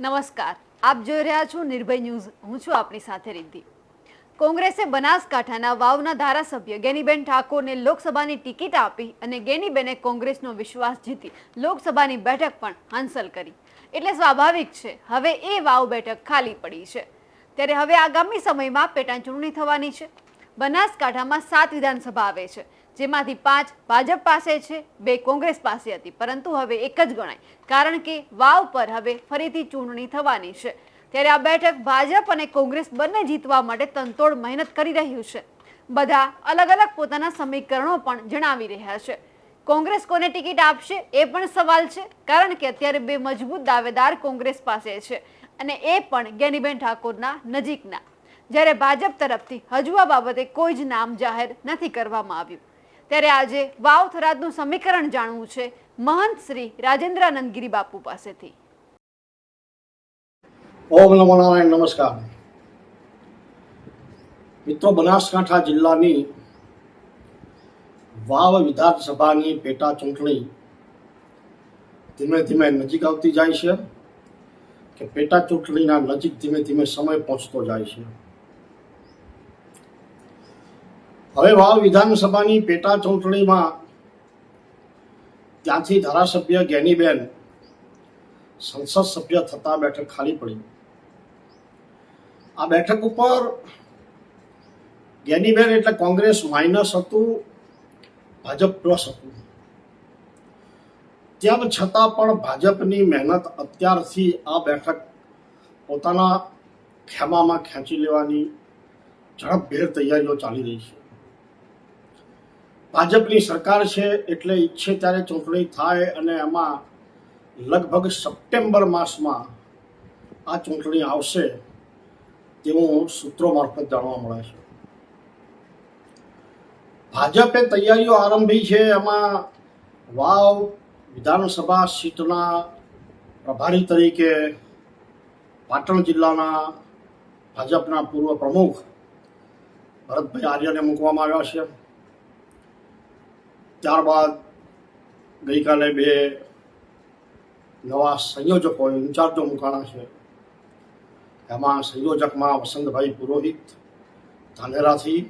નમસ્કાર. આપ જોઈ રહ્યા છો નિર્ભય ન્યૂઝ. હું છું આપની સાથે રિદ્ધિ. કોંગ્રેસે બનાસકાંઠાના વાવના ધારાસભ્ય ગેનીબેન ઠાકોરને લોકસભાની ટિકિટ આપી અને ગેનીબેને કોંગ્રેસનો વિશ્વાસ જીતી લોકસભાની બેઠક પણ હાંસલ કરી. એટલે સ્વાભાવિક છે, હવે એ વાવ બેઠક ખાલી પડી છે. ત્યારે હવે આગામી સમયમાં પેટા ચૂંટણી થવાની છે. બનાસકાંઠામાં સાત વિધાનસભા આવે છે. જેમાંથી પાંચ ભાજપ પાસે છે, બે કોંગ્રેસ પાસે હતી. પરંતુ હવે એક જ ગણાય. કારણ કે વાવ પર હવે ફરીથી ચૂંટણી થવાની છે. ત્યારે આ બેઠક ભાજપ અને કોંગ્રેસ બંને જીતવા માટે તનતોડ મહેનત કરી રહ્યું છે. બધા અલગ અલગ પોતાના સમીકરણો પણ જણાવી રહ્યા છે. કોંગ્રેસ કોને ટિકિટ આપશે એ પણ સવાલ છે, કારણ કે અત્યારે બે મજબૂત દાવેદાર કોંગ્રેસ પાસે છે અને એ પણ જ્ઞાનીબેન ઠાકોરના નજીકના. જ્યારે ભાજપ તરફથી હજુ આ બાબતે કોઈ જ નામ જાહેર નથી કરવામાં આવ્યું. ત્યારે આજે વાવ થરાદનું સમીકરણ જાણવું છે. મહંત શ્રી રાજેન્દ્રાનંદ ગિરી બાપુ પાસેથી. ઓમ નમો નારાયણ, નમસ્કાર. મિત્રો, બનાસકાંઠા જિલ્લાની વાવ વિધાનસભાની પેટા ચૂંટણી ધીમે ધીમે નજીક આવતી જાય છે કે પેટા ચૂંટણીના નજીક ધીમે ધીમે સમય પહોંચતો જાય છે. હવે વાવ વિધાનસભાની પેટા ચૂંટણીમાં ત્યાંથી ધારાસભ્ય જ્ઞાનીબેન સંસદ સભ્ય થતા બેઠક ખાલી પડી. આ બેઠક ઉપર જ્ઞાનીબેન એટલે કોંગ્રેસ માઇનસ હતું, ભાજપ પ્લસ હતું. તેમ છતાં પણ ભાજપની મહેનત અત્યારથી આ બેઠક પોતાના ખેમામાં ખેંચી લેવાની ઝડપભેર તૈયારીઓ ચાલી રહી છે. ભાજપની સરકાર છે એટલે ઈચ્છે ત્યારે ચૂંટણી થાય અને એમાં લગભગ સપ્ટેમ્બર માસમાં આ ચૂંટણી આવશે તેવું સૂત્રો મારફત જાણવા મળે છે. ભાજપે તૈયારીઓ આરંભી છે. એમાં વાવ વિધાનસભા સીટના પ્રભારી તરીકે પાટણ જિલ્લાના ભાજપના પૂર્વ પ્રમુખ ભરતભાઈ આર્યને મૂકવામાં આવ્યા છે. ત્યારબાદ ગઈકાલે બે નવા સંયોજકો, ઇન્ચાર્જો મુકાણા છે. એમાં સંયોજકમાં વસંતભાઈ પુરોહિત, ધાનેરાથી,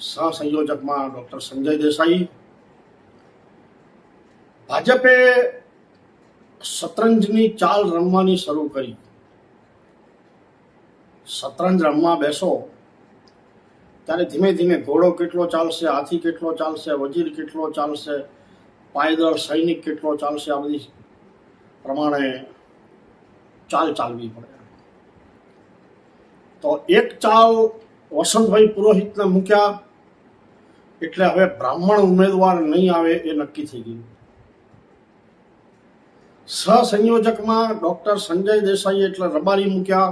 સહસંયોજકમાં ડૉક્ટર સંજય દેસાઈ. ભાજપે શતરંજની ચાલ રમવાની શરૂ કરી. શતરંજ રમવા બેસો. ત્યારે ધીમે ધીમે ઘોડો કેટલો ચાલશે, હાથી કેટલો ચાલશે, વજીર કેટલો ચાલશે, પાયદળ, સૈનિક કેટલો ચાલશે, આ બધી પ્રમાણે ચાલ ચાલવી પડે. તો એક ચાલ વસંતભાઈ પુરોહિતને મૂક્યા, એટલે હવે બ્રાહ્મણ ઉમેદવાર નહીં આવે એ નક્કી થઈ ગયું. સહસંયોજકમાં ડૉક્ટર સંજય દેસાઈ એટલે રબારી મૂક્યા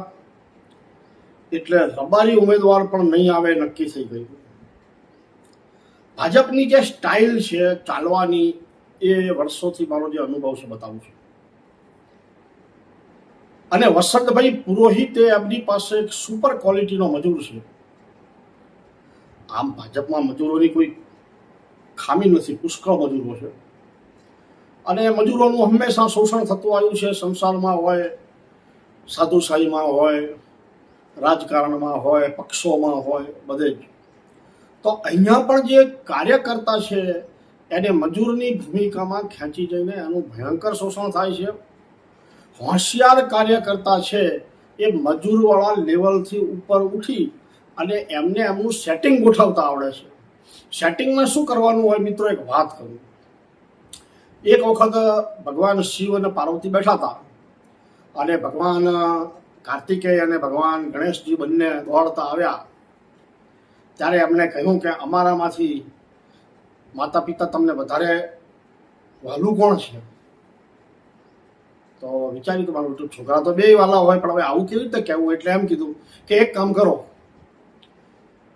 એટલે રબારી ઉમેદવાર પણ નહીં આવે, નક્કી થઈ ગયું. ભાજપની જે સ્ટાઇલ છે, ચાલવાની, એ વર્ષોથી મારો જે અનુભવ છે, બતાવું છું. અને વસંતભાઈ પુરોહિત એમની પાસે એક સુપર ક્વોલિટીનો મજૂર છે. આમ ભાજપમાં મજૂરોની કોઈ ખામી નથી, પુષ્કળ મજૂરો છે. અને મજૂરોનું હંમેશા શોષણ થતું આવ્યું છે, સંસારમાં હોય સાધુશાહીમાં હોય રાજકારણમાં હોય, પક્ષોમાં હોય, બધે જ. તો અહીંયા પણ જે કાર્યકર્તા છે, એને મજૂરની ભૂમિકામાં ખેંચી જઈને એનું ભયંકર શોષણ થાય છે. હોશિયાર કાર્યકર્તા છે, એ મજૂરવાળા લેવલથી ઉપર ઉઠી અને એમને એમનું સેટિંગ ગોઠવતા આવડે છે. સેટિંગમાં શું કરવાનું હોય મિત્રો, એક વાત કરું. એક વખત ભગવાન શિવ અને પાર્વતી બેઠા હતા અને ભગવાન કાર્તિકેય અને ભગવાન ગણેશજી બંને દોડતા આવ્યા. ત્યારે એમણે કહ્યું કે અમારામાંથી માતા પિતા તમને વધારે વાલું કોણ છે? તો વિચાર્યું કે મારું છોકરા તો બે વાલા હોય, પણ હવે આવું કેવી રીતે કહેવું? એટલે એમ કીધું કે એક કામ કરો.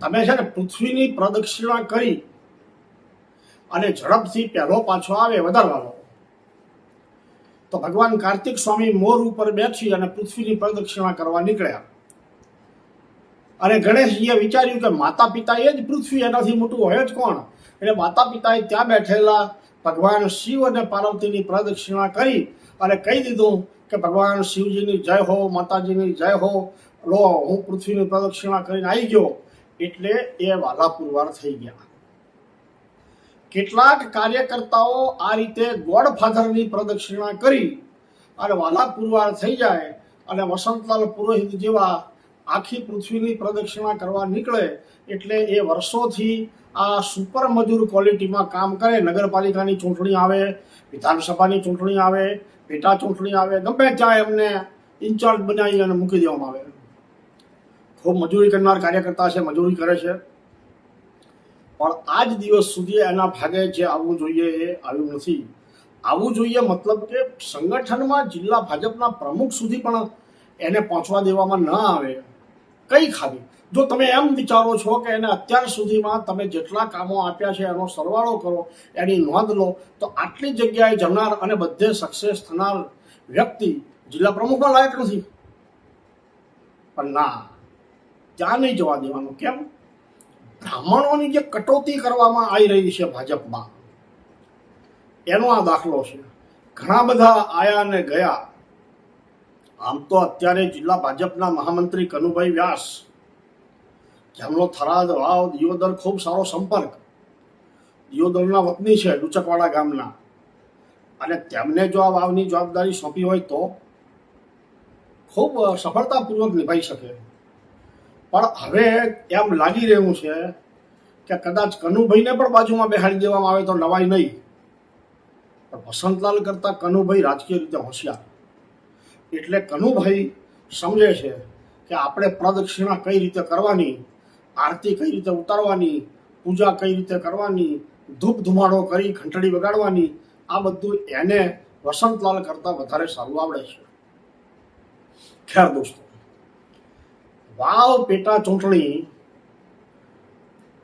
તમે છે ને પૃથ્વીની પ્રદક્ષિણા કરી અને ઝડપથી પહેલો પાછો આવે વધારવાનો. તો ભગવાન કાર્તિક સ્વામી મોર ઉપર બેઠી અને પૃથ્વીની પ્રદક્ષિણા કરવા નીકળ્યા. અને ગણેશજીએ વિચાર્યું કે માતા પિતા એ જ પૃથ્વી એનાથી મોટું હોય જ કોણ? એટલે માતા પિતાએ ત્યાં બેઠેલા ભગવાન શિવ અને પાર્વતીની પ્રદક્ષિણા કરી અને કહી દીધું કે ભગવાન શિવજીની જય હો, માતાજીની જય હો. લો, હું પૃથ્વીની પ્રદક્ષિણા કરીને આવી ગયો. એટલે એ વાલા પુરવાર થઈ ગયા. કેટલાક કાર્યકર્તાઓ આ રીતે ગોડફાધરની પ્રદક્ષિણા કરી અને વાલા પુરવાર થઈ જાય અને વસંતલાલ પુરોહિત જેવા આખી પૃથ્વીની પ્રદક્ષિણા કરવા નીકળે એટલે એ વર્ષોથી આ સુપર મજૂર ક્વોલિટીમાં કામ કરે, નગરપાલિકાની ચૂંટણી આવે, વિધાનસભાની ચૂંટણી આવે, પેટા ચૂંટણી આવે, ગમે ત્યાં એમને ઇન્ચાર્જ બનાવી અને મૂકી દેવામાં આવે. ખૂબ મજૂરી કરનાર કાર્યકર્તા છે, મજૂરી કરે છે. પણ આજ દિવસ સુધી એના ભાગે જે આવવું જોઈએ એ આવ્યું નથી. આવવું જોઈએ મતલબ કે સંગઠનમાં જિલ્લા ભાજપના પ્રમુખ સુધી પણ એને પહોંચવા દેવામાં ન આવે. કઈ ખાલી. જો તમે એમ વિચારો છો કે એને અત્યાર સુધીમાં તમે જેટલા કામો આપ્યા છે, એનો સરવાળો કરો, એની નોંધ લો, તો આટલી જગ્યાએ જનાર અને બધે સક્સેસ થનાર વ્યક્તિ જિલ્લા પ્રમુખમાં લાયક નથી. પણ ના ત્યાં નહીં જવા દેવાનું? કેમ? બ્રાહ્મણોની જે કટોતી કરવામાં આવી રહી છે ભાજપમાં, એનો આ દાખલો છે. ઘણા બધા આયા અને ગયા. આમ તો અત્યારે જિલ્લા ભાજપના મહામંત્રી કનુભાઈ વ્યાસ, જેમનો થરાદ, વાવ, દિયોદર ખૂબ સારો સંપર્ક. દિયોદરના વતની છે ડુચકવાડા ગામના. અને તેમને જો આ વાવની જવાબદારી સોંપી હોય તો ખૂબ સફળતાપૂર્વક નિભાઈ શકે. પણ હવે એમ લાગી રહ્યું છે કે કદાચ કનુભાઈને પણ બાજુમાં બેહાડી દેવામાં આવે તો નવાઈ નહીં. પણ વસંતલાલ કરતા કનુભાઈ રાજકીય રીતે હોશિયાર. એટલે કનુભાઈ સમજે છે કે આપણે પ્રદક્ષિણા કઈ રીતે કરવાની, આરતી કઈ રીતે ઉતારવાની, પૂજા કઈ રીતે કરવાની, ધૂપ ધુમાડો કરી ઘંટડી વગાડવાની, આ બધું એને વસંતલાલ કરતાં વધારે સારું આવડે છે. ખેર દોસ્તો. વાવ પેટા ચૂંટણી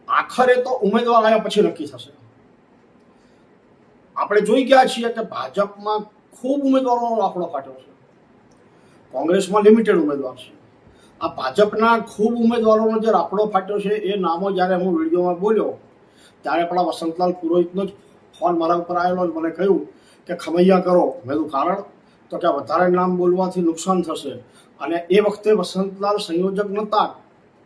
આખરે તો ઉમેદવાર આવ્યા પછી નક્કી થશે. આપણે જોઈ ગયા છીએ કે ભાજપમાં ખૂબ ઉમેદવારોનો આંકડો ફાટ્યો છે. કોંગ્રેસમાં લિમિટેડ ઉમેદવાર છે. આ ભાજપના ખૂબ ઉમેદવારોનો જે રાફડો ફાટ્યો છે એ નામો જ્યારે હું વિડીયોમાં બોલ્યો, ત્યારે પણ વસંતલાલ પુરોહિતનો જ ફોન મારા ઉપર આવેલો જ મને કહ્યું કે ખમૈયા કરો. મેં કારણ? તો કે વધારે નામ બોલવાથી નુકસાન થશે. અને એ વખતે વસંતલાલ સંયોજક નહોતા,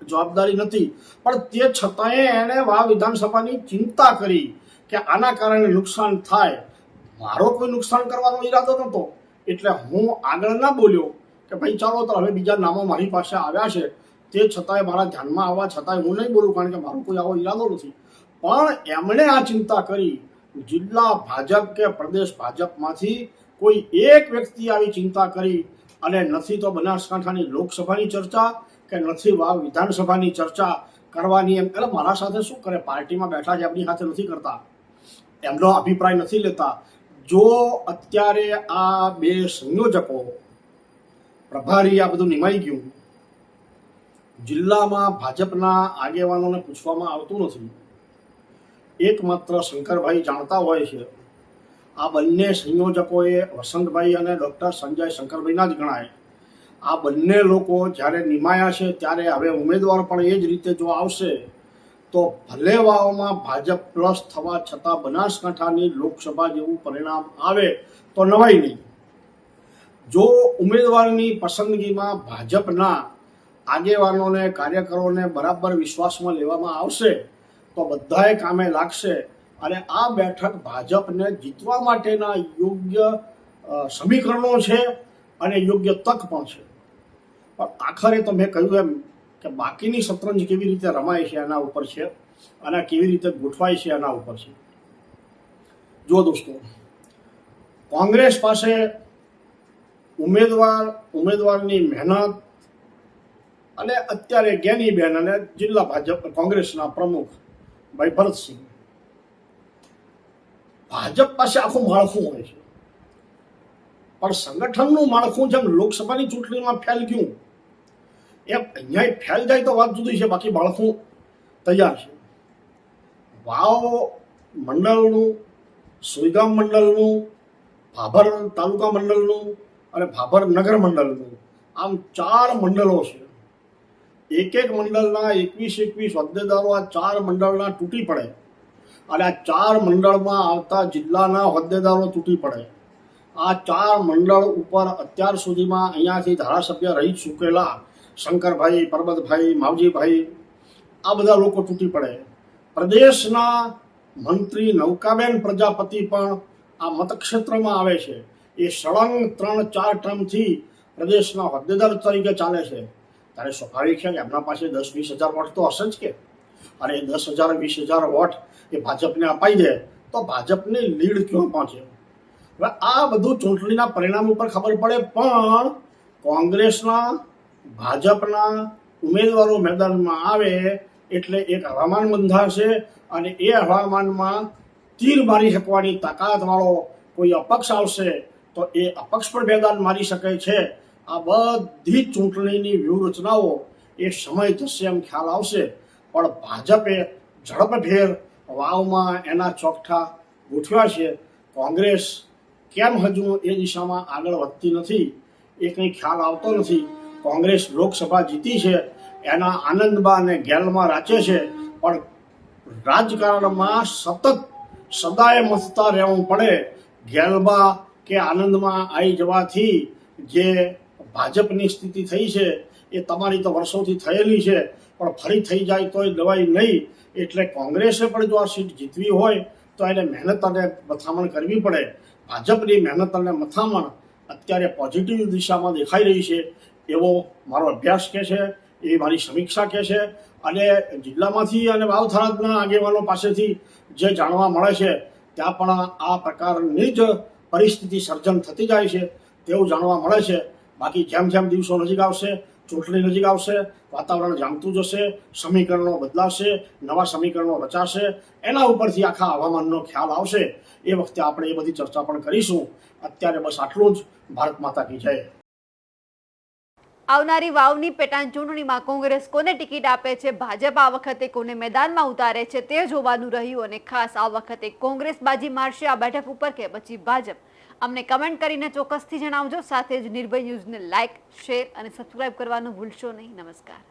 જવાબદારી નથી પણ તે છતાંય એણે વા વિધાનસભાની ચિંતા કરી કે આના કારણે નુકસાન થાય. મારો કોઈ નુકસાન કરવાનો ઈરાદો નહોતો. એટલે હું આગળ ના બોલ્યો કે ભાઈ ચાલો તો હવે બીજા નામો મારી પાસે આવ્યા છે. તે છતાંય મારા ધ્યાનમાં આવવા છતાંય હું નહીં બોલું કારણ કે મારો કોઈ આવો ઈરાદો નથી. પણ એમણે આ ચિંતા કરી. જિલ્લા ભાજપ કે પ્રદેશ ભાજપમાંથી કોઈ એક વ્યક્તિ આવી ચિંતા કરી અને નથી તો બનાસકાંઠાની લોકસભાની ચર્ચા કે નથી વાવ વિધાનસભાની ચર્ચા કરવાની એમ? એટલે મારા સાથે શું કરે? પાર્ટીમાં બેઠા છે, એમની સાથે નથી કરતા. એમનો અભિપ્રાય નથી લેતા. જો અત્યારે આ બે સંયોજકો, પ્રભારી આ બધું નિમાઈ ગયું, જિલ્લામાં ભાજપના આગેવાનોને પૂછવામાં આવતું નથી. એકમાત્ર શંકરભાઈ જાણતા હોય છે આ બંને સંયોજકોએ વસંતભાઈ અને ડૉક્ટર સંજય શંકરભાઈના જ ગણાય. આ બંને લોકો જ્યારે નિમાયા છે, ત્યારે હવે ઉમેદવાર પણ એ જ રીતે જો આવશે, તો ભલે વાવમાં ભાજપ પ્લસ થવા છતાં બનાસકાંઠાની લોકસભા જેવું પરિણામ આવે તો નવાઈ નહીં. જો ઉમેદવારની પસંદગીમાં ભાજપના આગેવાનોને, કાર્યકરોને બરાબર વિશ્વાસમાં લેવામાં આવશે, તો બધાએ કામે લાગશે અને આ બેઠક ભાજપને જીતવા માટેના યોગ્ય સમીકરણો છે અને યોગ્ય તક પણ છે. પણ આખરે તો મેં કહ્યું એમ કે બાકીની શતરંજ કેવી રીતે રમાય છે એના ઉપર છે અને કેવી રીતે ગોઠવાય છે એના ઉપર છે. જો દોસ્તો, કોંગ્રેસ પાસે ઉમેદવાર, ઉમેદવારની મહેનત અને અત્યારે જ્ઞાનીબેન અને જિલ્લા ભાજપ, કોંગ્રેસના પ્રમુખ ભાઈ ભરતસિંહ ભાજપ પાસે આખું માળખું હોય છે. પણ સંગઠનનું માળખું જેમ લોકસભાની ચૂંટણીમાં ફેલ ગયું એ અહીંયા ફેલ જાય તો વાત જુદી છે, બાકી માળખું તૈયાર છે. વાવ મંડળનું, સુઈગામ મંડળનું, ભાભર તાલુકા મંડળનું અને ભાભર નગર મંડળનું આમ ચાર મંડળો છે. એક એક મંડળના એકવીસ એકવીસ હોદ્દેદારો આ ચાર મંડળના તૂટી પડે. અને આ ચાર મંડળમાં આવતા જિલ્લાના હોદ્દેદારો તૂટી પડે. આ ચાર મંડળ ઉપર અત્યાર સુધીમાં અહીંયાથી ધારાસભ્ય રહી ચૂકેલા શંકરભાઈ, પરબતભાઈ, માવજીભાઈ, આ બધા લોકો તૂટી પડે. પ્રદેશના મંત્રી નૌકાબેન પ્રજાપતિ પણ આ મતક્ષેત્રમાં આવે છે. એ સળંગ ત્રણ ચાર ટર્મથી પ્રદેશના હોદ્દેદાર તરીકે ચાલે છે. ત્યારે સ્વાભાવિક છે કે એમના પાસે દસ વીસ હજાર વોટ તો હશે જ કે. અને દસ હજાર વીસ હજાર વોટ એ ભાજપને અપાઈ દે તો ભાજપને લીડ ક્યાં પહોંચે? હવે આ બધું ચૂંટણીના પરિણામ ઉપર ખબર પડે, પણ કોંગ્રેસના, ભાજપના ઉમેદવારો મેદાનમાં આવે એટલે એક હવામાન બંધાશે અને એ હવામાનમાં તીર મારી શકવાની તાકાતવાળો કોઈ અપક્ષ આવશે, તો એ અપક્ષ પણ મેદાન મારી શકે છે. આ બધી ચૂંટણીની વ્યૂહરચનાઓ, એ સમય જશે એમ ખ્યાલ આવશે, પણ ભાજપે ઝડપભેર વાવમાં એના ચોકઠા ગોઠવ્યા છે. કોંગ્રેસ કેમ હજુ એ દિશામાં આગળ વધતી નથી એ કંઈ ખ્યાલ આવતો નથી. કોંગ્રેસ લોકસભા જીતી છે, એના આનંદમાં અને ગેલમાં રાચે છે, પણ રાજકારણમાં સતત સદાય મથતા રહેવું પડે. ગેલમાં કે આનંદમાં આવી જવાથી જે ભાજપની સ્થિતિ થઈ છે, એ તમારી તો વર્ષોથી થયેલી છે, પણ ફરી થઈ જાય તોય દવાઈ નહીં. એટલે કોંગ્રેસે પણ જો આ સીટ જીતવી હોય, તો એને મહેનત અને મથામણ કરવી પડે. ભાજપની મહેનત અને મથામણ અત્યારે પોઝિટિવ દિશામાં દેખાઈ રહી છે. એવો મારો અભ્યાસ કહે છે, એ મારી સમીક્ષા કહે છે. અને જિલ્લામાંથી અને વાવથરાદના આગેવાનો પાસેથી જે જાણવા મળે છે, ત્યાં પણ આ પ્રકારની જ પરિસ્થિતિ સર્જન થતી જાય છે, તેવું જાણવા મળે છે. બાકી જેમ જેમ દિવસો નજીક આવશે ચૂંટણી નજીક આવશે, વાતાવરણ જામતું જશે, સમીકરણો બદલાશે, નવા સમીકરણો રચાશે, એના ઉપરથી આખા હવામાનનો ખ્યાલ આવશે. એ વખતે આપણે એ બધી ચર્ચા પણ કરીશું. અત્યારે બસ આટલું જ. ભારત માતા કી જય. આવનારી વાવની પેટાણ ચૂંટણીમાં કોંગ્રેસ કોને ટિકિટ આપે છે? ભાજપ આ વખતે કોને મેદાનમાં ઉતારે છે? તે જોવાનું રહ્યું અને ખાસ આ વખતે કોંગ્રેસ બાજી મારશે, આ બેઠક ઉપર કે પછી ભાજપ? અમને કમેન્ટ કરીને ચોક્કસથી જણાવજો. સાથે જ નિર્ભય ન્યૂઝને લાઇક, શેર અને સબસ્ક્રાઇબ કરવાનું ભૂલશો નહીં. નમસ્કાર.